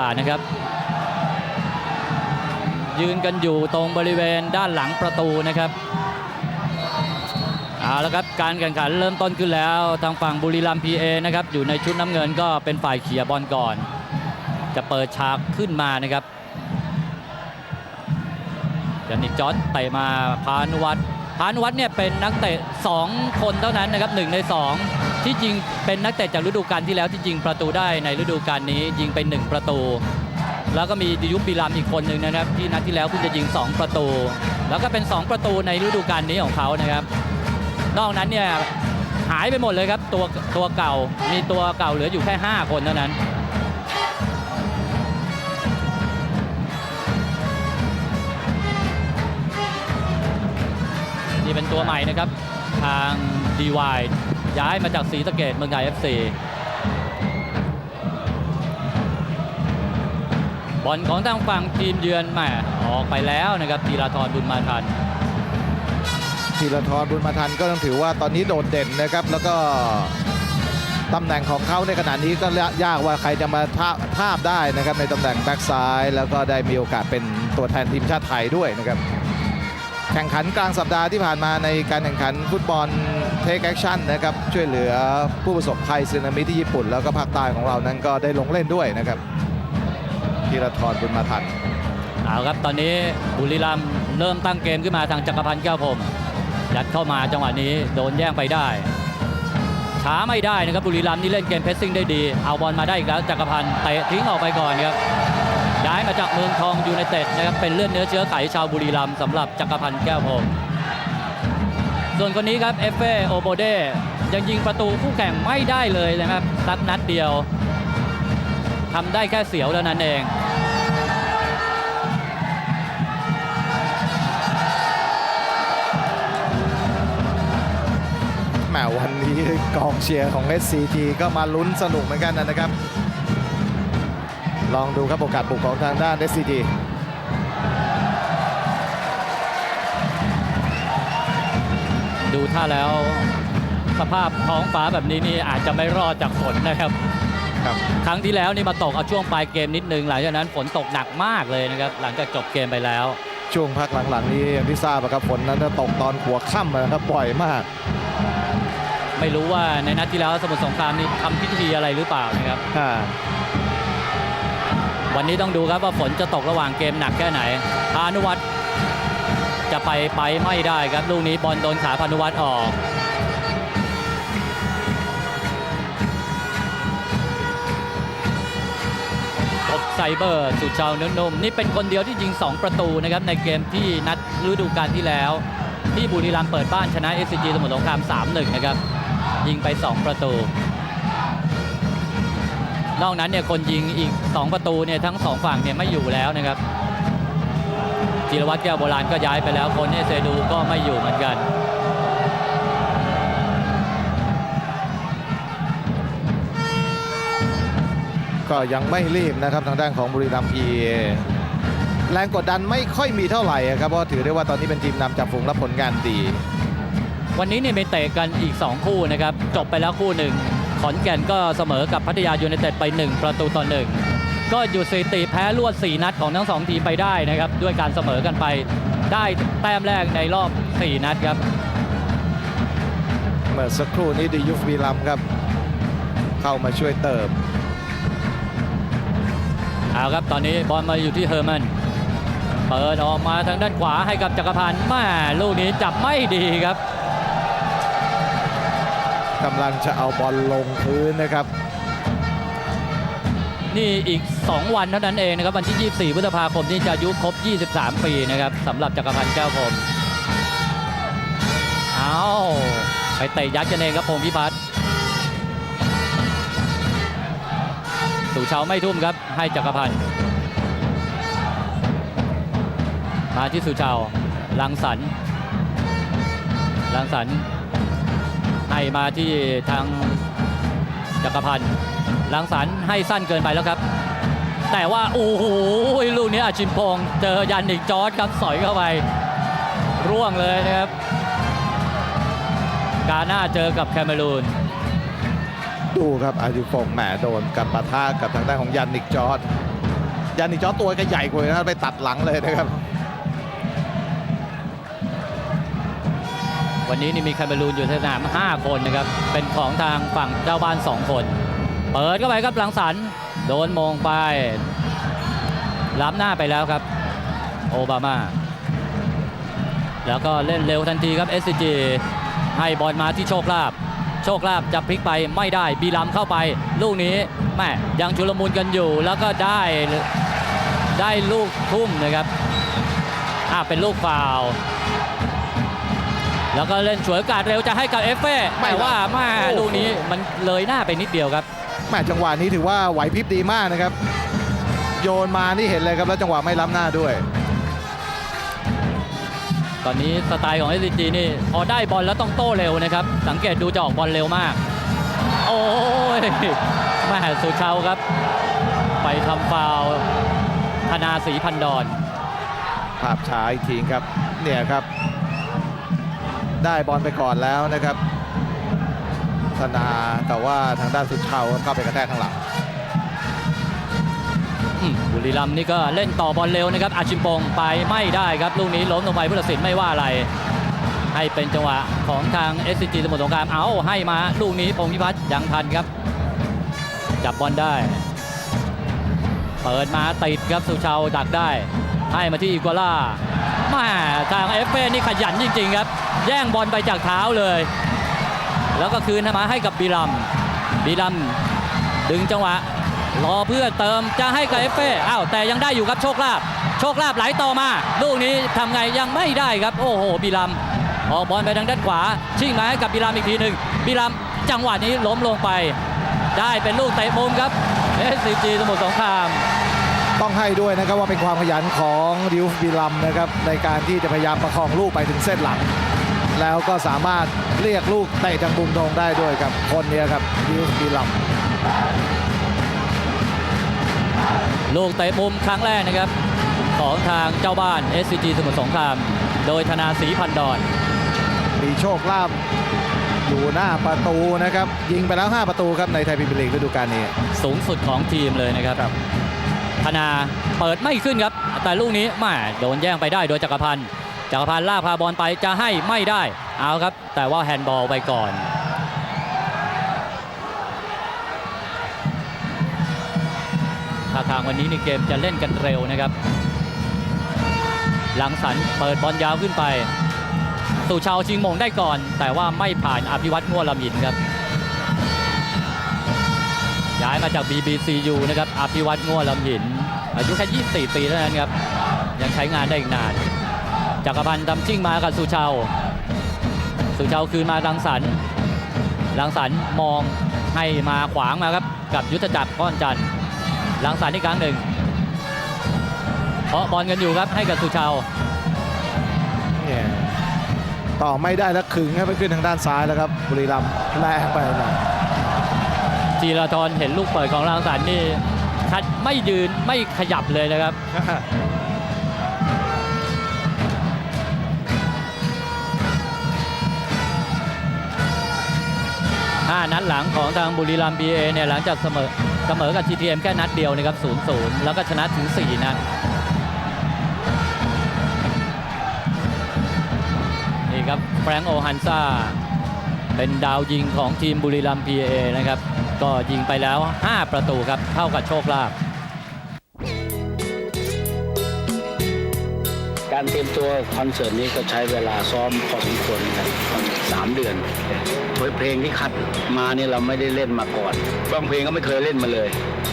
ว่านะครับ ยืนกันอยู่ตรงบริเวณด้านหลังประตูนะครับเอาละครับการแข่งขันเริ่มต้นขึ้นแล้ว ทางฝั่งบุรีรัมย์พีเอนะครับอยู่ในชุดน้ำเงินก็เป็นฝ่ายเขี่ยบอลก่อน จะเปิดฉากขึ้นมานะครับยันนิกจอร์ดเตะมาพานุวัฒน์พานุวัฒน์เนี่ยเป็นนักเตะ 2 คนเท่านั้นนะครับหนึ่งใน 2 ที่จริงเป็นนักเตะจากฤดูกาลที่แล้วที่ยิงประตูได้ในฤดูกาลนี้ยิงเป็น1ประตู แล้วก็มีดิยุปปีรามอีกคนหนึ่งนะครับ ที่นัดที่แล้วเพิ่งจะยิง 2 ประตู แล้วก็เป็น 2 ประตูในฤดูกาลนี้ของเขานะครับ นอกนั้นเนี่ยหายไปหมดเลยครับตัวตัวเก่ามีตัวเก่าเหลืออยู่แค่ 5 คนเท่านั้นนี่เป็นตัวใหม่นะครับทาง DY ย้ ย้ายมาจากศรีสะเกดเมืองไทย FC บอลของทางฝั่งทีมเยือนแหมออกไปแล้วนะครับธีราธรบุญมาทันธีรทรบุญมาทันก็ต้องถือว่าตอนนี้โดดเด่นนะครับแล้วก็ตำแหน่งของเขาในขณะนี้ก็ยากว่าใครจะมาทาทาบได้นะครับในตำแหน่งแบ็กซ้ายแล้วก็ได้มีโอกาสเป็นตัวแทนทีมชาติไทยด้วยนะครับ แข่งขันกลางสัปดาห์ที่ผ่านมาในการแข่งขันฟุตบอลเทคแอคชั่นนะครับช่วยเหลือผู้ประสบภัยสึนามิที่ญี่ปุ่น แล้วก็ภาคใต้ของเรานั้นก็ได้ลงเล่นด้วยนะครับธีรทรบุญมาทันเอาครับตอนนี้บุรีรัมย์เริ่มตั้งเกมขึ้นมาทางจักรพันธ์แก้วพรมยัดเข้ามาจังหวะนี้โดนแย่งไปได้ช้าไม่ได้นะครับบุรีรัมย์นี่เล่นเกมเพสซิ่งได้ดี เอาบอลมาได้อีกแล้วจักรพันธ์เตะทิ้งออกไปก่อนครับย้าย มาจากเมืองทองยูไนเต็ดนะครับเป็นเลือดเนื้อเชื้อไขชาวบุรีรัมย์สำหรับจักรพันธ์แก้วพรมส่วนคนนี้ครับเอฟเฟโอโบเดยังยิงประตูคู่แข่งไม่ได้เลยนะครับสักนัดเดียวทำได้แค่เสียวเท่านั้นเองแหมวันนี้กองเชียร์ของ SCG ก็มาลุ้นสนุกเหมือนกันนะครับ ลองดูครับโอกาสบุกของทางด้าน SCG ดูท่าแล้วสภาพท้องฟ้าแบบนี้นี่อาจจะไม่รอดจากฝนนะครับ ครับครั้งที่แล้วนี่มาตกเอาช่วงปลายเกมนิดนึงหลังจากนั้นฝนตกหนักมากเลยนะครับ หลังจากจบเกมไปแล้ว ช่วงพักหลังๆนี้อย่างที่ทราบอะครับฝนนั้นจะตกตอนหัวค่ำนะครับบ่อยมาก ไม่รู้ว่าในนัดที่แล้วสมุทรสงครามนี่ทำพิธีอะไรหรือเปล่านะครับอ่า วันนี้ต้องดูครับว่าฝนจะตกระหว่างเกมหนักแค่ไหนพานุวัฒน์จะไปไปไม่ได้ครับลูกนี้บอลโดนขาพานุวัฒน์ออกกไซเบอร์สุชาวเนื้อนุ่มนี่เป็นคนเดียวที่ยิง 2 ประตูนะครับในเกมที่นัดฤดูกาลที่แล้ว ที่บุรีรัมย์เปิดบ้านชนะ SCG สมุทรสงคราม3-1 นะครับ ยิงไป 2 ประตู นอกนั้นเนี่ยคนยิงอีก 2 ประตูเนี่ยทั้ง 2 ฝั่งเนี่ยไม่อยู่แล้วนะครับจิรวัตรแก้วโบราณก็ย้ายไปแล้วคนเอเซดูก็ไม่อยู่เหมือนกัน ก็ยังไม่รีบนะครับทางด้านของบุรีรัมย์พีแรงกดดันไม่ค่อยมีเท่าไหร่อะครับเพราะถือได้ว่าตอนนี้เป็นทีมนำจากฝูงและผลงานดี วันนี้เนี่ยไปเตะกันอีก 2 คู่นะครับ จบไปแล้วคู่หนึ่ง ขอนแก่นก็เสมอกับพัทยายูไนเต็ดไป 1 ประตูต่อหนึ่งก็อยู่สถิติแพ้รวด 4 นัดของทั้ง 2 ทีมไปได้นะครับ ด้วยการเสมอกันไปได้แต้มแรกในรอบ 4 นัดครับ เมื่อสักครู่นี้ดิยุฟบีลัมครับ เข้ามาช่วยเติมเอาครับตอนนี้บอลมาอยู่ที่เฮอร์แมนเปิดออกมาทางด้านขวาให้กับจักรพันธ์แม่ลูกนี้จับไม่ดีครับ กำลังจะเอาบอลลงพื้นนะครับ นี่อีก 2 วันเท่านั้นเองนะครับ วันที่ 24 พฤษภาคมที่จะอายุครบ 23 ปีนะครับสำหรับจักรพันธ์แก้วพรมเอาไปเตะยัดกันเองครับพงพิพัฒน์สุชาวไม่ทุ่มครับ ให้จักรพันธ์มาที่สุชาวลังสรรลังสรร ให้มาที่ทางจักรพันธ์ลังสรรให้สั้นเกินไปแล้วครับ แต่ว่า โอ้โหลูกนี้อาชิมพงเจอยันอีกจอร์ดครับสอยเข้าไป ร่วงเลยนะครับ กาหน้าเจอกับแคเมรูนดูครับอายุฟงแหมโดนกับปะทะกับทางด้านของยันนิกจอร์ดยานิจอตัวก็ใหญ่กว่านะไปตัดหลังเลยนะครับ วันนี้นี่มีคาเมรูนอยู่ในสนาม 5 คนนะครับ เป็นของทางฝั่งเจ้าบ้าน 2 คน เปิดเข้าไปครับหลังสัน โดนมงไป ล้ำหน้าไปแล้วครับ โอบามา แล้วก็เล่นเร็วทันทีครับ SCG ให้บอลมาที่โชคลาภโชคลาภจะพลิกไปไม่ได้บีลัมเข้าไป ลูกนี้แม่ยังชุลมุนกันอยู่ แล้วก็ได้ได้ลูกทุ่มนะครับอ่าเป็นลูกฟาว แล้วก็เล่นฉวยโอกาสเร็วจะให้กับเอฟเฟ่ไม่แต่ครับว่าแม่โอ้โห ลูกนี้มันเลยหน้าไปนิดเดียวครับ แม่จังหวะนี้ถือว่าไหวพริบดีมากนะครับ โยนมานี่เห็นเลยครับแล้วจังหวะไม่ล้ำหน้าด้วย ตอนนี้สไตล์ของ SCG นี่พอได้บอลแล้วต้องโต้เร็วนะครับ สังเกตดูจะออกบอลเร็วมาก โอ้ยแม่สุชาวครับ ไปทำฟาวล์ธนาศรีพันดอน ภาพช้าอีกทีครับเนี่ยครับ ได้บอลไปก่อนแล้วนะครับธนาแต่ว่าทางด้านสุดเชาเข้าไปกระแทกข้างหลังบุรีรัมย์นี่ก็เล่นต่อบอลเร็วนะครับอาชิมปงไปไม่ได้ครับลูกนี้ล้มลงไปผู้ตัดสินไม่ว่าอะไร ให้เป็นจังหวะของทาง SCG สมุทรสงครามเอาให้มาลูกนี้พงพิพัฒน์ยังทันครับ จับบอลได้ เปิดมาติดครับสุชาวดักได้ ให้มาที่อีกัวล่าแมาทางเอฟเฟนี่ขยันจริง ๆ ครับ แย่งบอลไปจากเท้าเลย แล้วก็คืนมาให้กับบีรัมบีรัมดึงจังหวะรอเพื่อเติมจะให้กับเอฟเฟ่อ้าวแต่ยังได้อยู่ครับโชคลาภโชคลาภไหลต่อมาลูกนี้ทำไงยังไม่ได้ครับ โอ้โหบีรัมออกบอลไปทางด้านขวา ชิ่งมาให้กับบีรัมอีกทีหนึ่งบีรัมจังหวะนี้ล้มลงไป ได้เป็นลูกเตะมุมครับเอสซีจีสมุทรสงครามต้องให้ด้วยนะครับว่าเป็นความขยันของดิวบิลัมนะครับในการที่จะพยายามประคองลูกไปถึงเส้นหลัง แล้วก็สามารถเรียกลูกเตะจากมุมตรงได้ด้วยครับคนเนี้ยครับดิวบิลัมลูกเตะมุมครั้งแรกนะครับ ของทางเจ้าบ้าน SCG สมุทรสงคราม โดยธนาศรีพันดอนมีโชคลาภอยู่หน้าประตูนะครับ ยิงไปแล้ว 5 ประตูครับในไทยพรีเมียร์ลีกฤดูกาลนี้ สูงสุดของทีมเลยนะครับธนาเปิดไม่ขึ้นครับ แต่ลูกนี้แม่โดนแย่งไปได้โดยจักรพันธ์ จักรพันธ์ลาพาบอลไปจะให้ไม่ได้เอาครับ แต่ว่าแฮนด์บอลไปก่อน ท่าทางวันนี้ในเกมจะเล่นกันเร็วนะครับ หลังสันเปิดบอลยาวขึ้นไป สู่ชาวชิงมงได้ก่อน แต่ว่าไม่ผ่านอภิวัตงัวลำหินครับย้ายมาจาก BBCU นะครับ อภิวัตงัวลำหิน อายุแค่ 24 ปีเท่านั้นครับ ยังใช้งานได้อีกนาน จักรพันธ์ดำจิ้งมากับสุชาวสุชาวคืนมาลังสันลังสันมองให้มาขวางมาครับกับยุทธจักรก้อนจันทร์ลังสันอีกครั้งหนึ่งเพาะบอลกันอยู่ครับให้กับสุชาวเนี่ยต่อไม่ได้แล้วขึงให้ไปขึ้นทางด้านซ้ายแล้วครับบุรีรัมย์แรงไปหน่อยจีรทรเห็นลูกเปิดของลังสันนี่คัดไม่ยืนไม่ขยับเลยนะครับ 5 นัดหลังของทางบุรีรัมย์บีเนี่ยหลังจากเสมอเสมอกับทีเอ็มแค่นัดเดียวนะครับ0-0แล้วก็ชนะถึง 4 นัดนี่ครับแฟรงค์โอฮันซาเป็นดาวยิงของทีมบุรีรัมย์ PA นะครับ ก็ยิงไปแล้ว 5 ประตูครับเท่ากับโชคลาภ การเตรียมตัวคอนเสิร์ตนี้ก็ใช้เวลาซ้อมพอสมควรเหมือนกันสามเดือนเพลงที่คัดมาเนี่ยเราไม่ได้เล่นมาก่อนบางเพลงก็ไม่เคยเล่นมาเลย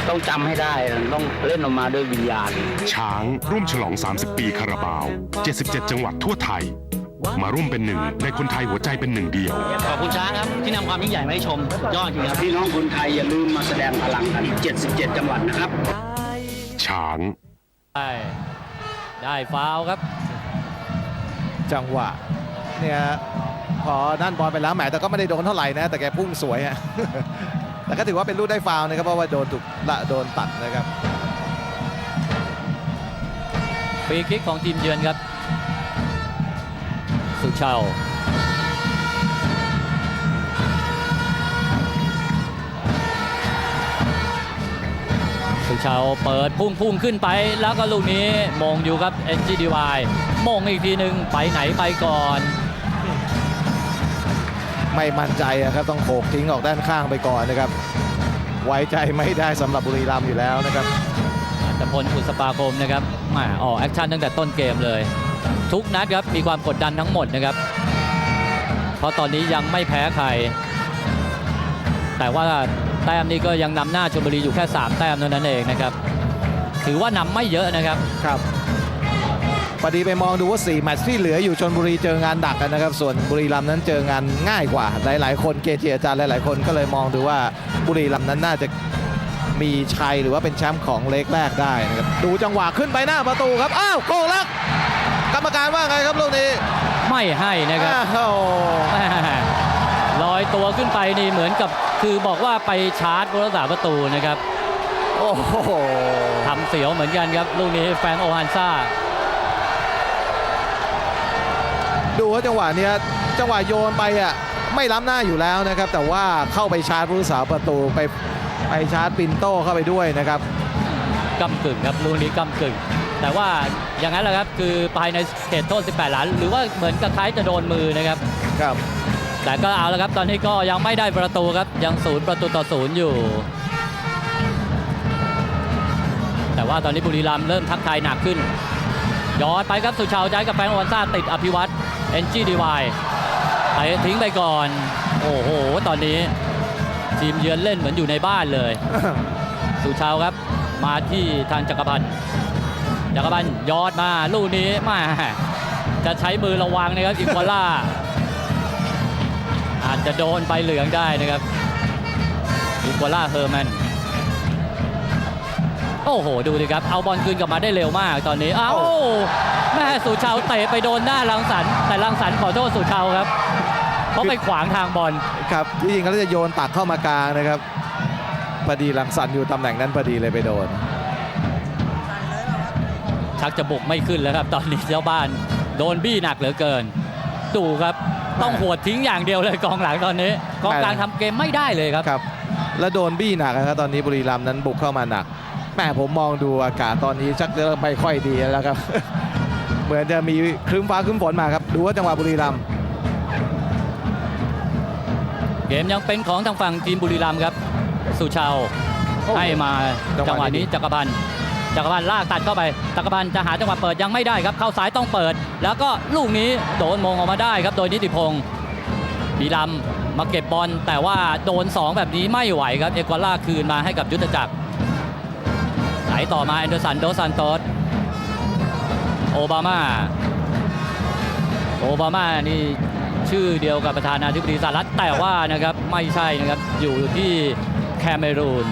ต้องจำให้ได้ต้องเล่นออกมาด้วยวิญญาณ ช้างร่วมฉลอง 30 ปีคาราบาว 77 จังหวัดทั่วไทย มาร่วมเป็นหนึ่งในคนไทยหัวใจเป็นหนึ่งเดียว ขอบคุณช้างครับที่นำความยิ่งใหญ่มาให้ชม ยอดจริงครับพี่น้องคนไทยอย่าลืมมาแสดงพลังกัน 77 จังหวัดนะครับ ช้างได้ ได้ฟาวล์ครับ จังหวะเนี่ยพอนั่นบอลไปแล้วแหมแต่ก็ไม่ได้โดนเท่าไหร่นะ แต่แกพุ่งสวยฮะ แต่ก็ถือว่าเป็นลูกได้ฟาวล์นะครับเพราะว่าโดนถูกละโดนตัดนะครับฟรีคิกของทีมเยือนครับ สุชาว สุสุชาวเปิดพุ่งพุ่งขึ้นไปแล้วก็ลูกนี้มงอยู่ครับ NGDY มงอีกทีหนึ่งไปไหนไปก่อน ไม่มั่นใจอะครับต้องโขกทิ้งออกด้านข้างไปก่อนนะครับ ไว้ใจไม่ได้สำหรับบุรีรัมย์อยู่แล้วนะครับแต่พลอุสปาคมนะครับแหมาออกแอคชั่นตั้งแต่ต้นเกมเลย ทุกนัดครับมีความกดดันทั้งหมดนะครับ เพราะตอนนี้ยังไม่แพ้ใคร แต่ว่า แต้มนี้ก็ยังนำหน้าชลบุรีอยู่แค่ 3 แต้มเท่านั้นเองนะครับ ถือว่านำไม่เยอะนะครับ ครับพอดีไปมองดูว่า 4 แมตช์ที่เหลืออยู่ชนบุรีเจองานดักกันนะครับ ส่วนบุรีรัมย์นั้นเจองานง่ายกว่า หลาย ๆ คนเกจิอาจารย์หลาย ๆ คนก็เลยมองดูว่าบุรีรัมย์นั้นน่าจะมีชัยหรือว่าเป็นแชมป์ของเล็กแรกได้นะครับดูจังหวะขึ้นไปหน้าประตูครับอ้าวโกงแล้วกรรมการว่าไงครับลูกนี้ ไม่ให้นะครับอ้าวแม่ ลอยตัวขึ้นไปนี่เหมือนกับคือบอกว่าไปชาร์จผู้รักษาประตูนะครับ โอ้โหทำเสียวเหมือนกันครับ ลูกนี้แฟรงค์โอฮันซ่า ดูว่าจังหวะเนี้ยจังหวะโยนไปอะไม่ล้ำหน้าอยู่แล้วนะครับ แต่ว่าเข้าไปชาร์จผู้รักษาประตูไปไปชาร์จปินโต้เข้าไปด้วยนะครับกำกึ่งครับลูกนี้กำกึ่งแต่ว่าอย่างนั้นแหละครับคือภายในเขตโทษ 18 หลานหรือว่าเหมือนกับคล้ายจะโดนมือนะครับครับ แต่ก็เอาแล้วครับ ตอนนี้ก็ยังไม่ได้ประตูครับ ยังศูนย์ประตูต่อศูนย์อยู่ แต่ว่าตอนนี้บุรีรัมย์เริ่มทักทายหนักขึ้น ย้อนไปครับสุชาวใจกับแฟนโอวันซ่าติดอภิวัตเอ็นจีดีวายไปทิ้งไปก่อน โอ้โห ตอนนี้ ทีมเยือนเล่นเหมือนอยู่ในบ้านเลย สุชาวครับ มาที่ทางจักรพันธ์จักรพันธ์ยอดมาลูกนี้แมาจะใช้มือระวังนะครับอีควาล่า อาจจะโดนใบเหลืองได้นะครับอีควาล่าเฮอร์แมนโอ้โห ดูดิครับ เอาบอลคืนกลับมาได้เร็วมากตอนนี้ เอ้าแม่สุชาวเตะไปโดนหน้าลังสรรค์แต่ลังสรรค์ขอโทษสุชาวครับ เพราะไปขวางทางบอลครับที่จริงเขาจะโยนตักเข้ามากลางนะครับพอดีหลังสันอยู่ตำแหน่งนั้นพอดีเลยไปโดน ชักจะบุกไม่ขึ้นแล้วครับ ตอนนี้เจ้าบ้าน โดนบี้หนักเหลือเกิน ดูครับ ต้องหวดทิ้งอย่างเดียวเลยกองหลังตอนนี้กองกลางทำเกมไม่ได้เลยครับครับ แล้วโดนบี้หนักนะครับตอนนี้บุรีรัมย์นั้นบุกเข้ามาหนักแม่ผมมองดูอากาศตอนนี้ชักจะเริ่มไม่ค่อยดีแล้วครับ เหมือนจะมีครึ้มฟ้าครึ้มฝนมาครับดูว่าจังหวะบุรีรัมย์เกมยังเป็นของทางฝั่งทีมบุรีรัมย์ครับ สุชาวโอ้โหให้มาจังหวะนี้จักรพันธ์ จักรพันธ์ลากตัดเข้าไปจักรพันธ์จะหาจังหวะเปิดยังไม่ได้ครับเข้าสายต้องเปิด แล้วก็ลูกนี้โดนมงออกมาได้ครับโดยนิติพงศ์บีรัมมาเก็บบอลแต่ว่าโดน 2 แบบนี้ไม่ไหวครับเอกวาล่าคืนมาให้กับยุทธจักรไหลต่อมาแอนเดอร์สันโดซันโตสโอบามาโอบามานี่ชื่อเดียวกับประธานาธิบดีสหรัฐแต่ว่านะครับไม่ใช่นะครับอยู่ที่แคเมรูน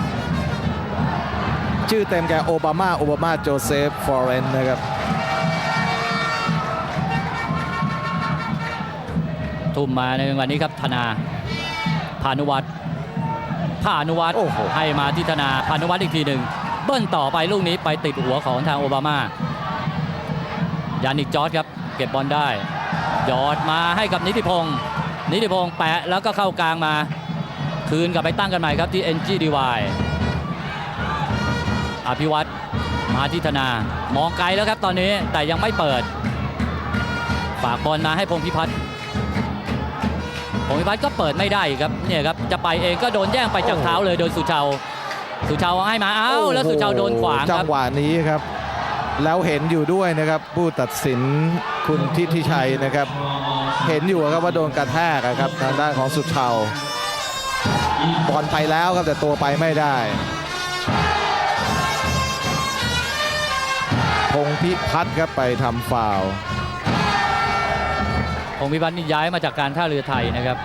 ชื่อเต็มแกโอบามาโอบามาโจเซฟฟอร์เรนนะครับทุ่มมาในวันนี้ครับธนาพานุวัตรพานุวัตรโอ้โหให้มาที่ธนาพานุวัตรอีกทีหนึ่งเบิ้ลต่อไปลูกนี้ไปติดหัวของทางโอบามายานิกจอร์ดครับ เก็บบอลได้ยอดมาให้กับนิติพงศ์นิติพงศ์แปะแล้วก็เข้ากลางมา คืนกลับไปตั้งกันใหม่ครับที่ NGDY อภิวัตรมาที่ธนามองไกลแล้วครับตอนนี้แต่ยังไม่เปิด ฝากบอลมาให้พงพิพัฒน์พงพิพัฒน์ก็เปิดไม่ได้ครับเนี่ยครับจะไปเองก็โดนแย่งไปจากเท้าเลยโดยสุชาวสุชาวให้มาเอ้าแล้วสุชาวโดนขวางจัครับงหวะนี้ครับแล้วเห็นอยู่ด้วยนะครับผู้ตัดสินคุณทิติชัยนะครับ เห็นอยู่ครับว่าโดนกระแทกอะครับทางด้านของสุดเทาบอลไปแล้วครับแต่ตัวไปไม่ได้ งพิพัฒน์ครับไปทำฟาวล์พงพิพัฒน์นี่ย้ายมาจากการท่าเรือไทยนะครับ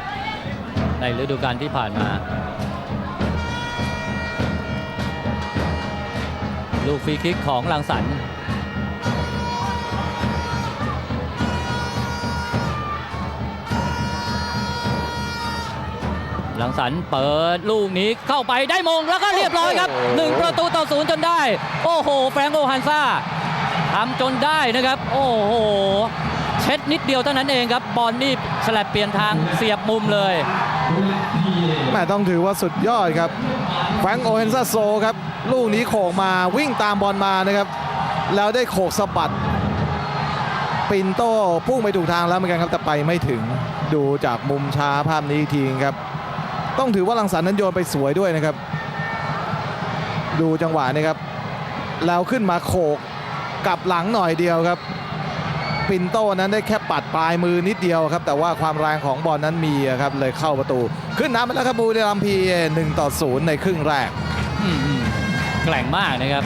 ในฤดูกาลที่ผ่านมา ลูกฟรีคิกของลังสรรค์ลังสรรค์เปิดลูกนี้เข้าไปได้มงแล้วก็เรียบร้อยครับโอ้โหหนึ่งประตูต่อศูนย์จนได้ โอ้โห แฟรงโกฮันซ่า ทำจนได้นะครับ โอ้โห เช็ดนิดเดียวเท่านั้นเองครับ บอลนี่ฉลับเปลี่ยนทางเสียบมุมเลยแม่ต้องถือว่าสุดยอดครับ แฟงโอเฮนซาโซครับ ลูกนี้โขกมาวิ่งตามบอลมานะครับ แล้วได้โขกสะบัด ปินโต้พุ่งไปถูกทางแล้วเหมือนกันครับ แต่ไปไม่ถึง ดูจากมุมช้าภาพนี้อีกทีครับ ต้องถือว่าลังสรรค์นั้นโยนไปสวยด้วยนะครับ ดูจังหวะนี้ครับ แล้วขึ้นมาโขก กลับหลังหน่อยเดียวครับ ปินโต้นั้นได้แค่ปัดปลายมือนิดเดียวครับ แต่ว่าความแรงของบอลนั้นมีอะครับเลยเข้าประตู ขึ้นน้ำไปแล้วครับบูรีรัมย์พีหนึ่งต่อศูนย์ในครึ่งแรกอืมอืมแกร่งมากนะครับ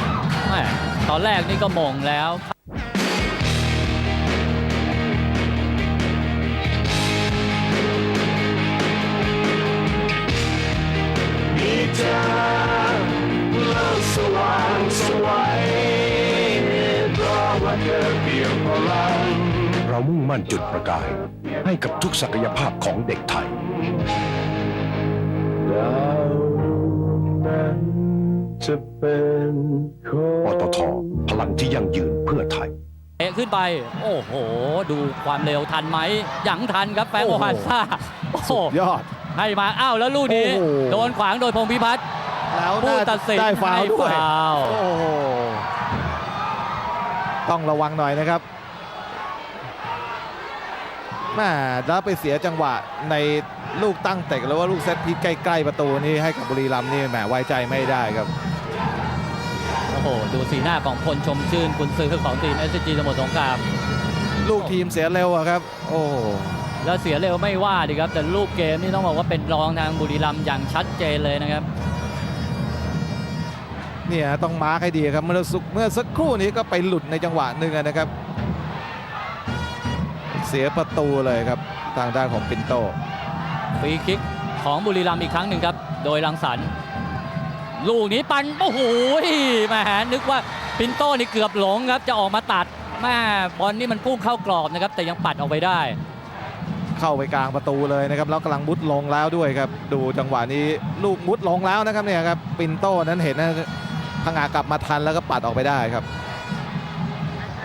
แม่ตอนแรกนี่ก็มงแล้ว เรามุ่งมั่นจุดประกาย ให้กับทุกศักยภาพของเด็กไทยจะเป็นคนปตท พลังที่ยั่งยืนเพื่อไทยเตะขึ้นไป โอ้โห ดูความเร็วทันไหมยังทันครับแฟรงโอโอ้โหฮานซ่าโอ้โหยอด ให้มา อ้าว แล้วลูกนี้ โอ้โห โดนขวางโดยพงษ์พิพัฒน์แล้วผู้ตัดสินได้ฟาวล์ด้วยให้ฟาวล์ โอ้โห ต้องระวังหน่อยนะครับแม่แล้วไปเสียจังหวะในลูกตั้งเตะหรือว่าลูกเซตพีคใกล้ ๆ ประตูนี้ให้กับบุรีรัมย์นี่แหมไว้ใจไม่ได้ครับโอ้โหดูสีหน้าของพลชมชื่นคุณซื้อของทีม s อ g สมุทรสงครามลูกทีมเสียเร็วอะครับ โอ้โหแล้วเสียเร็วไม่ว่าดีครับ แต่รูปเกมนี่ต้องบอกว่าเป็นรองทางบุรีรัมย์อย่างชัดเจนเลยนะครับ เนี่ยต้องมาร์คให้ดีครับเมื่อสักเมื่อสักครู่นี้ก็ไปหลุดในจังหวะหนึ่งอะนะครับ เสียประตูเลยครับทางด้านของปินโตฟรีคิกของบุรีรัมย์อีกครั้งหนึ่งครับ โดยรังสรรค์ลูกนี้ปันโอ้โหแหม่นึกว่าปินโต้นี่เกือบหลงครับจะออกมาตัดแม่บอลนี่มันพุ่งเข้ากรอบนะครับ แต่ยังปัดออกไปได้ เข้าไปกลางประตูเลยนะครับแล้วกำลังมุดลงแล้วด้วยครับ ดูจังหวะนี้ลูกมุดลงแล้วนะครับเนี่ยครับปินโต้นั้นเห็นนะ พังงากลับมาทันแล้วก็ปัดออกไปได้ครับ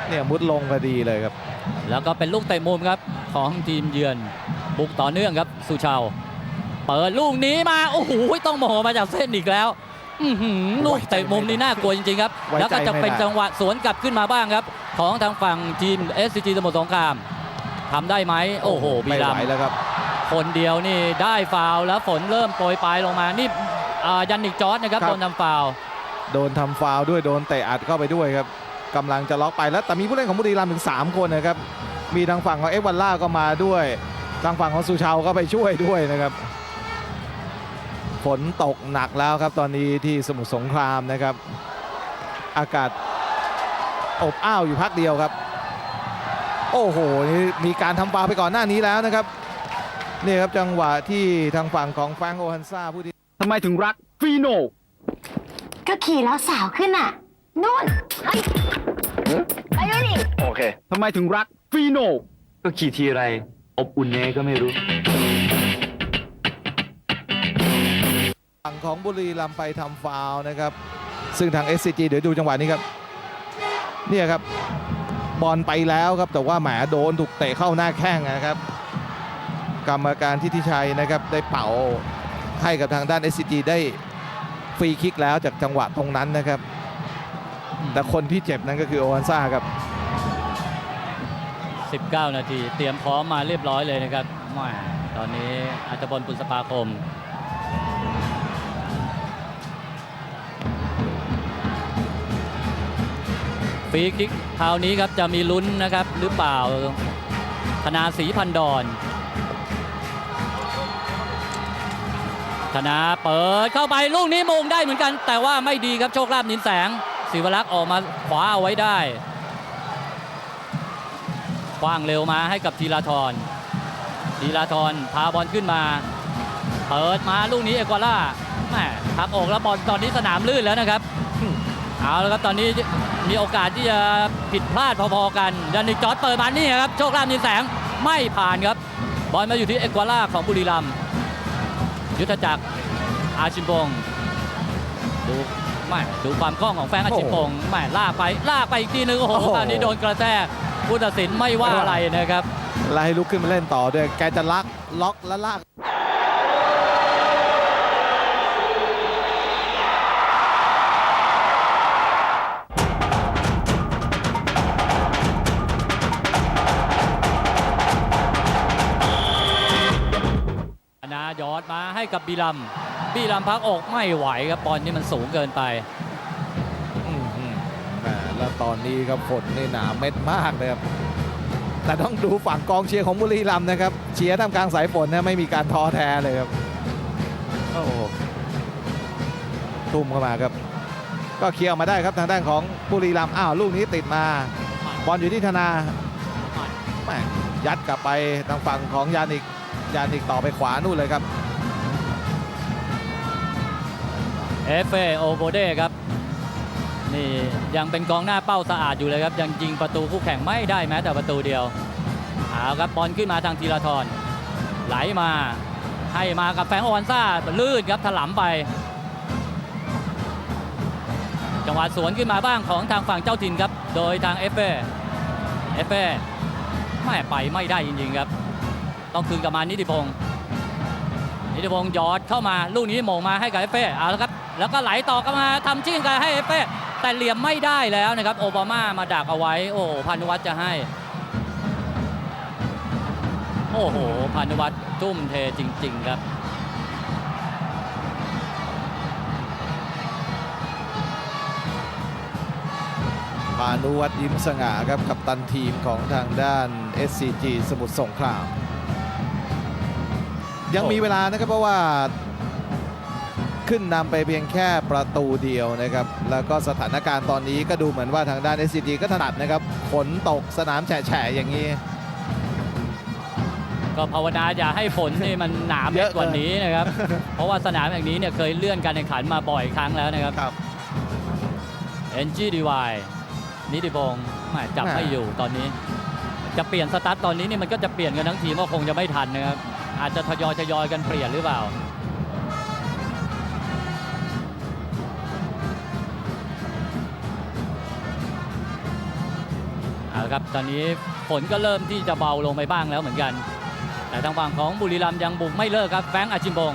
เนี่ยมุดลงพอดีเลยครับ แล้วก็เป็นลูกเตะมุมครับของทีมเยือนบุกต่อเนื่องครับสุชาวเปิดลูกนี้มาโอ้โหต้องโมโหมาจากเส้นอีกแล้วอื้อหือลูกเตะมุมนี่น่ากลัวจริงๆครับไว้ใจแล้วก็จะเป็นไม่ได้จังหวะสวนกลับขึ้นมาบ้างครับ ของทางฝั่งทีม SCG สมุทรสงครามทำได้ไหมโอ้โหบีไม่รัไหวมย์แล้วครับ คนเดียวนี่ได้ฟาวล์แล้วฝนเริ่มโปรยปลายลงมานี่อ่ายันนิกจอร์ดนะครับครับโดนทำฟาวล์ โดนทำฟาวด้วยโดนเตะอัดเข้าไปด้วยครับกำลังจะล็อกไปแล้วแต่มีผู้เล่นของบุรีรัมย์ถึง 3 คนนะครับ มีทางฝั่งของเอฟวันล่าก็มาด้วย ทางฝั่งของสุชาวก็ไปช่วยด้วยนะครับ ฝนตกหนักแล้วครับตอนนี้ที่สมุทรสงครามนะครับ อากาศอบอ้าวอยู่พักเดียวครับ โอ้โหนี่มีการทำฟาวไปก่อนหน้านี้แล้วนะครับนี่ครับจังหวะที่ทางฝั่งของแฟงโอฮันซาผู้ที่ทำไมถึงรักฟีโน ก็ขี่แล้วสาวขึ้นอะนู่นไอ้ไปดูดิโอเค ทำไมถึงรักฟีโนก็ขี่ทีไร อบอุ่นเนก็ไม่รู้ ฝั่งของบุรีรัมย์ไปทำฟาวล์นะครับ ซึ่งทาง SCG เดี๋ยวดูจังหวะนี้ครับ เนี่ยครับ บอลไปแล้วครับ แต่ว่าแหมโดนถูกเตะเข้าหน้าแข้งนะครับ กรรมการทิติชัยนะครับได้เป่าให้กับทางด้าน SCG ได้ ฟรีคิกแล้วจากจังหวะตรงนั้นนะครับ แต่คนที่เจ็บนั้นก็คือโอฮันซ่าครับ19 นาที เตรียมพร้อมมาเรียบร้อยเลยนะครับแหม่ตอนนี้อัตบลปุณสปาคม ฟรีคิกคราวนี้ครับจะมีลุ้นนะครับหรือเปล่าธนาศรีพันดอน ธนาเปิดเข้าไปลูกนี้มงได้เหมือนกัน แต่ว่าไม่ดีครับโชคลาภนินแสงศิวรักษ์ออกมาขวาเอาไว้ได้คว้างเร็วมาให้กับธีราธรธีราธรพาบอลขึ้นมา เปิดมาลูกนี้เอกวาล่าแหม่ทับอกแล้วบอลตอนนี้สนามลื่นแล้วนะครับ เอาแล้วครับตอนนี้มีโอกาสที่จะผิดพลาดพอๆกันดันนิกจอร์ดเปิดมานี่ครับโชคลาภนินแสงไม่ผ่านครับ บอลมาอยู่ที่เอกวาล่าของบุรีรัมย์ ยุทธจักรอาชิมพงศ์ดูไม่ดูความคล่องของแฟรงค์อาชิมพงศ์ไม่ลากไปลากไปอีกทีนึงโอ้โหโอ้โหตอนนี้โดนกระแทกผู้ตัดสินไม่ว่าอะไรนะครับไล่ลุกขึ้นมาเล่นต่อด้วยแกจะลักล็อกและลาก ให้กับบีลัมบีลัมพักอกไม่ไหวครับบอลนี่มันสูงเกินไปอื้อหือแหมแล้วตอนนี้ครับฝนนี่หนาเม็ดมากเลยครับแต่ต้องดูฝั่งกองเชียร์ของบุรีรัมย์นะครับ เชียร์ท่ามกลางสายฝนนะไม่มีการท้อแท้เลยครับโอ้โหทุ่มเข้ามาครับ ก็เคลียร์ออกมาได้ครับทางด้านของบุรีรัมย์อ้าวลูกนี้ติดมาบอลอยู่ที่ธนาแม่งยัดกลับไปทางฝั่งของยานิก ยานิกต่อไปขวานู่นเลยครับเอฟเอโอโบเดครับนี่ยังเป็นกองหน้าเป้าสะอาดอยู่เลยครับยังยิงประตูคู่แข่งไม่ได้แม้แต่ประตูเดียวเอาครับบอลขึ้นมาทางทีละทรไหลมาให้มากับแฟงค์โอวันซ่าลื่นครับถลำไป จังหวะสวนขึ้นมาบ้างของทางฝั่งเจ้าถิ่นครับ โดยทางเอฟเอเอฟเอไม่ไปไม่ได้จริงๆครับ ต้องคืนกลับมานิติพงศ์นิติพงศ์ยอดเข้ามาลูกนี้โมงมาให้กับเอฟเฟ่เอาละครับ แล้วก็ไหลต่อกลับมาทำชิ่งกันให้เอฟเฟ่แต่เหลี่ยมไม่ได้แล้วนะครับ โอบามามาดักเอาไว้ โอ้โหพานุวัฒน์จะให้ โอ้โหพานุวัฒน์ทุ่มเทจริง ๆ ครับพานุวัฒน์ยิ้มสง่าครับกับตันทีมของทางด้าน SCG สมุทรสงคราม ยังมีเวลานะครับเพราะว่าขึ้นนำไปเพียงแค่ประตูเดียวนะครับ แล้วก็สถานการณ์ตอนนี้ก็ดูเหมือนว่าทางด้าน SCG ก็ถนัดนะครับฝนตกสนามแฉะๆอย่างนี้ ก็ภาวนาอย่าให้ฝนนี่มันหนาเม็เยดอะกว่านี้นะครับ เพราะว่าสนามอย่างนี้เนี่ยเคยเลื่อนการแข่งขันมาบ่อยครั้งแล้วนะครับครับ NGDY นิติพงศ์แหม่จับแหม่ไม่อยู่ตอนนี้ จะเปลี่ยนสตาร์ทตอนนี้นี่มันก็จะเปลี่ยนกันทั้งทีมก็คงจะไม่ทันนะครับ อาจจะทยอยทยอยกันเปลี่ยนหรือเปล่า เอาละครับตอนนี้ฝนก็เริ่มที่จะเบาลงไปบ้างแล้วเหมือนกัน แต่ทางฝั่งของบุรีรัมย์ยังบุกไม่เลิกครับแฟรงค์อาจิมบง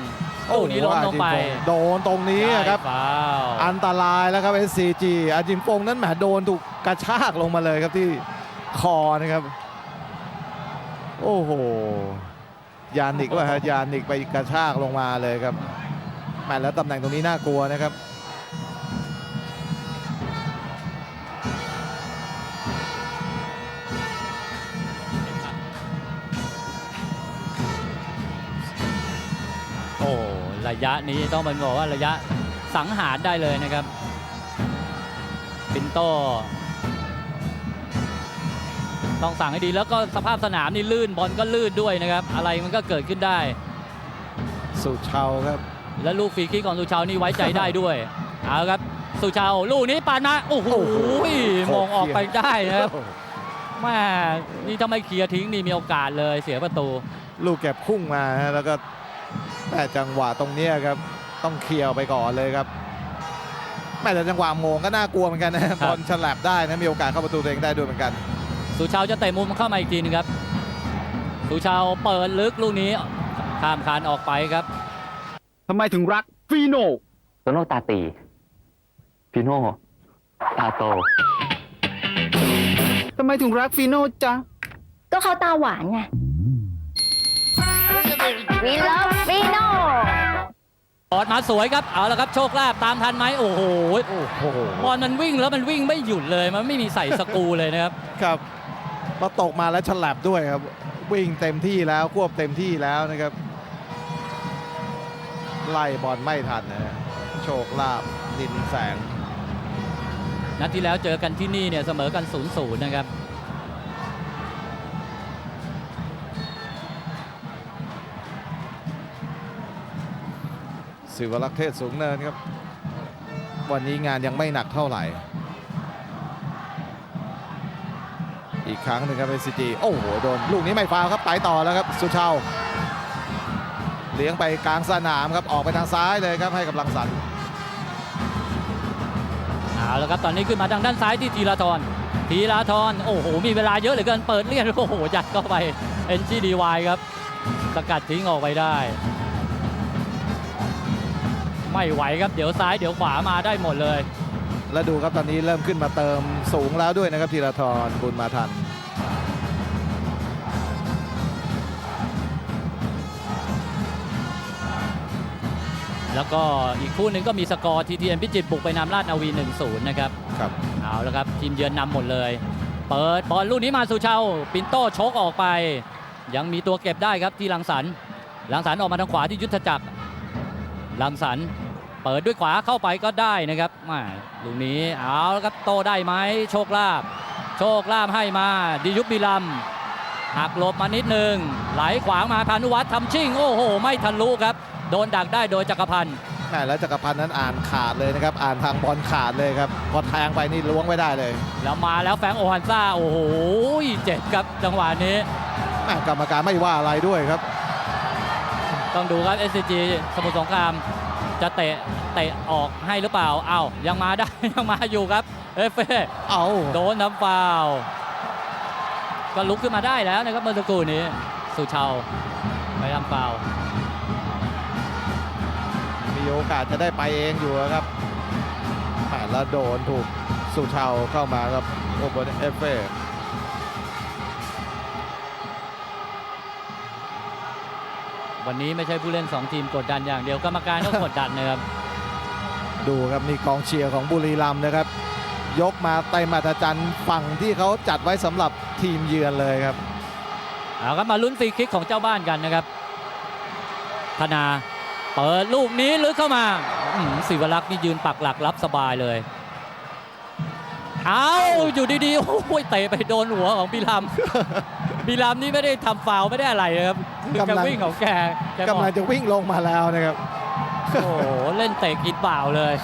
โอ้นี้ล้มลงไป โดนตรงนี้ครับได้ฟาวอันตรายแล้วครับ SCG อาจิมฟงนั้นแหมโดนถูกกระชากลงมาเลยครับที่คอนะครับ โอ้โห ยานิกว่าฮะยานิกไปกระชากลงมาเลยครับแมแล้วตำแหน่งตรงนี้น่ากลัวนะครับโอ้ระยะนี้ต้องเป็นบอกว่าระยะสังหารได้เลยนะครับปินโต ต้องสั่งให้ดีแล้วก็สภาพสนามนี่ลื่นบอลก็ลื่นด้วยนะครับ อะไรมันก็เกิดขึ้นได้ สุชาวครับ และลูกฟรีคิกของสุชาวนี่ไว้ใจได้ด้วย เอาครับสุชาวลูกนี้ปานมาโอ้โหโอ้โหมองออกไปได้นะครับแม่นี่ถ้าไม่เคลียร์ทิ้งนี่มีโอกาสเลยเสียประตู ลูกเก็บพุ่งมาฮะแล้วก็แม่จังหวะตรงเนี้ยครับ ต้องเคลียร์ไปก่อนเลยครับแม่แต่จังหวะโมงก็น่ากลัวเหมือนกันนะบอลฉลับได้นะมีโอกาสเข้าประตูตัวเองได้ด้วยเหมือนกัน สุชาวจะเตะมุมเข้ามาอีกทีนึงครับ สุชาวเปิดลึกลูกนี้ข้ามคานออกไปครับทำไมถึงรักฟีโน่โตโน่ตาตีฟิโน่ตาโตทำไมถึงรักฟีโน่จ๊ะ ก็เขาตาหวานไง We love Vino ออดมาสวยครับ เอาละครับ โชคลาภตามทันไหมโอ้โห โอ้โห บอลมันวิ่งแล้วมันวิ่งไม่หยุดเลย มันไม่มีใส่สกรูเลยนะครับ ครับ พอตกมาแล้วฉลับด้วยครับ วิ่งเต็มที่แล้วควบเต็มที่แล้วนะครับ ไล่บอลไม่ทันนะฮะโชคลาภนินแสง นัดที่แล้วเจอกันที่นี่เนี่ยเสมอกัน0ูนย์นะครับสิวรักษ์เทศสูงเนินครับ วันนี้งานยังไม่หนักเท่าไหร่ อีกครั้งหนึ่งครับเอซีจีโอ้โหโดนลูกนี้ไม่ฟาวครับไปต่อแล้วครับสุชาวเลี้ยงไปกลางสนามครับออกไปทางซ้ายเลยครับให้กับลังสรรค์เอาละครับตอนนี้ขึ้นมาทางด้านซ้ายที่ทีละทรทีละทรโอ้โหมีเวลาเยอะเหลือเกินเปิดเลี่ยนโอ้โหยัดเข้าไป NGDY ครับสกัดทิ้งออกไปได้ ไม่ไหวครับเดี๋ยวซ้ายเดี๋ยวขวามาได้หมดเลย แล้วดูครับตอนนี้เริ่มขึ้นมาเติมสูงแล้วด้วยนะครับธีรทรบุญมาทันเแล้วก็อีกคู่หนึ่งก็มีสกอร์ TTM พิจิตรบุกไปนำราชนาวี 1-0 นะครับ ครับ เอาแล้วครับ ทีมเยือนนำหมดเลย เปิดบอลลูกนี้มาสุชาวปินโต้ชกออกไป ยังมีตัวเก็บได้ครับที่ลังสันลังสันออกมาทางขวาที่ยุทธจักรลังสันเปิดด้วยขวาเข้าไปก็ได้นะครับแมาลูกนี้เอาแล้วครับโตได้ไหมโชคลาภโชคลาภให้มาดิยุบบิลัมหักหลบมานิดหนึ่งไหลขวางมาพานุวัฒน์ทำชิ่งโอ้โห ไม่ทันรู้ครับ โดนดักได้โดยจักรพันธ์แม่แล้วจักรพันธ์นั้นอ่านขาดเลยนะครับ อ่านทางบอลขาดเลยครับพอแทงไปนี่ล้วงไม่ได้เลย แล้วมาแล้วแฟรงค์โอฮันซ่าโอ้โหเจ็บครับจังหวะนี้แม่กรรมการไม่ว่าอะไรด้วยครับ ต้องดูครับ SCG สมุทรสงครามจะเตะเตะออกให้หรือเปล่าเอ้ายังมาได้ ยังมาอยู่ครับ เอฟเฟเอาโดนน้ำฟาวล์ก็ลุกขึ้นมาได้แล้วนะครับเมื่อสักครู่นี้ สุชาวไปทำฟาวล์มีโอกาสจะได้ไปเองอยู่ครับแม่แล้วโดนถูกสุชาวเข้ามาครับโอเบอร์เอฟเฟวันนี้ไม่ใช่ผู้เล่น 2 ทีมกดดันอย่างเดียวกรรมการก็กดดันนะครับ ดูครับนี่กองเชียร์ของบุรีรัมย์นะครับ ยกมาเต็มอัศจรรย์ฝั่งที่เขาจัดไว้สำหรับทีมเยือนเลยครับเอาครับมาลุ้นฟรีคิกของเจ้าบ้านกันนะครับธนาเปิดลูกนี้ลึกเข้ามาอื้อหือศิวรักษ์นี่ยืนปักหลักรับสบายเลย เอาอยู่ดีๆ โอ้ยเตะไปโดนหัวของบิลัมบิลัมนี่ไม่ได้ทำฟาวล์ไม่ได้อะไรเลยครับคือกำลังวิ่งของแกแกบอกกำลังจะวิ่งลงมาแล้วนะครับ โอ้โห เล่นเตะกินเปล่าเลย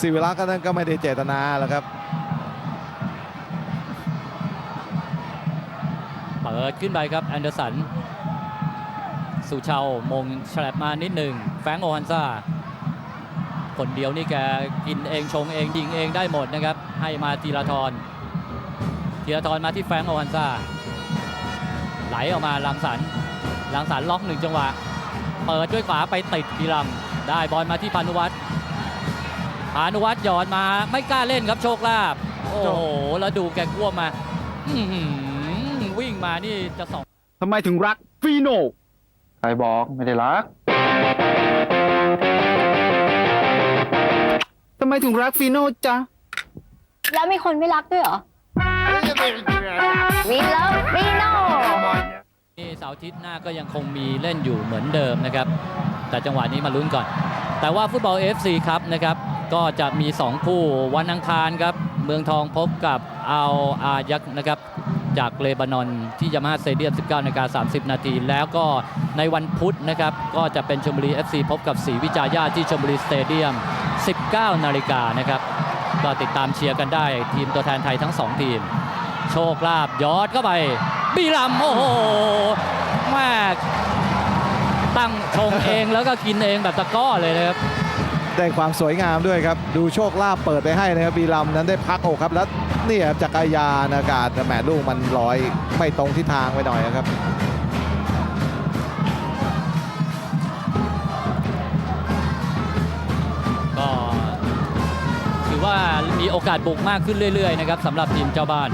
ศิวรักษ์ก็นั่นก็ไม่ได้เจตนาแล้วครับ เปิดขึ้นไปครับแอนเดอร์สัน สุชาวมงฉลับมานิดหนึ่ง แฟรงค์โอฮันซ่า คนเดียวนี่แกกินเองชงเองยิงเองได้หมดนะครับ ให้มาทีละทรทีละทรมาที่แฟรงค์โอฮันซ่า ไหลออกมาลังสันลังสันล็อกหนึ่งจังหวะ เปิดด้วยขวาไปติดพีรัมได้บอลมาที่พานุวัฒน์พานุวัฒน์หยอดมาไม่กล้าเล่นครับโชคลาภโอ้โหแล้วดูแกก้วมมาอื้อหือวิ่งมานี่จะสองทำไมถึงรักฟีโน่ใครบอกไม่ได้รักทำไมถึงรักฟีโน่จ๊ะ แล้วมีคนไม่รักด้วยเหรอวีเลิฟวีโน่นี่เสาร์อาทิตย์หน้าก็ยังคงมีเล่นอยู่เหมือนเดิมนะครับ แต่จังหวะนี้มาลุ้นก่อน แต่ว่าฟุตบอล FC ครับนะครับ ก็จะมี 2 คู่วันอังคารครับ เมืองทองพบกับอัลอายักนะครับ จากเลบานอนที่ยามาฮ่าสเตเดียม 19นาฬิกา30 นาที แล้วก็ในวันพุธนะครับ ก็จะเป็นชมบุรี FC พบกับศรีวิจายาที่ชมบุรีสเตเดียม 19 นาฬิกานะครับ ก็ติดตามเชียร์กันได้ทีมตัวแทนไทยทั้ง 2 ทีม โชคลาภยอดเข้าไป บีลัมโอ้โหแม่ตั้งชงเองแล้วก็กินเองแบบตะกร้อเลยนะครับ ได้ความสวยงามด้วยครับ ดูโชคลาภเปิดไปให้นะครับบีรัมย์นั้นได้พักอกครับแล้วนี่ครับจักรยานอากาศแหมลูกมันลอยไม่ตรงทิศทางไปหน่อยนะครับก็ถือว่ามีโอกาสบุกมากขึ้นเรื่อยๆนะครับสำหรับทีมเจ้าบ้าน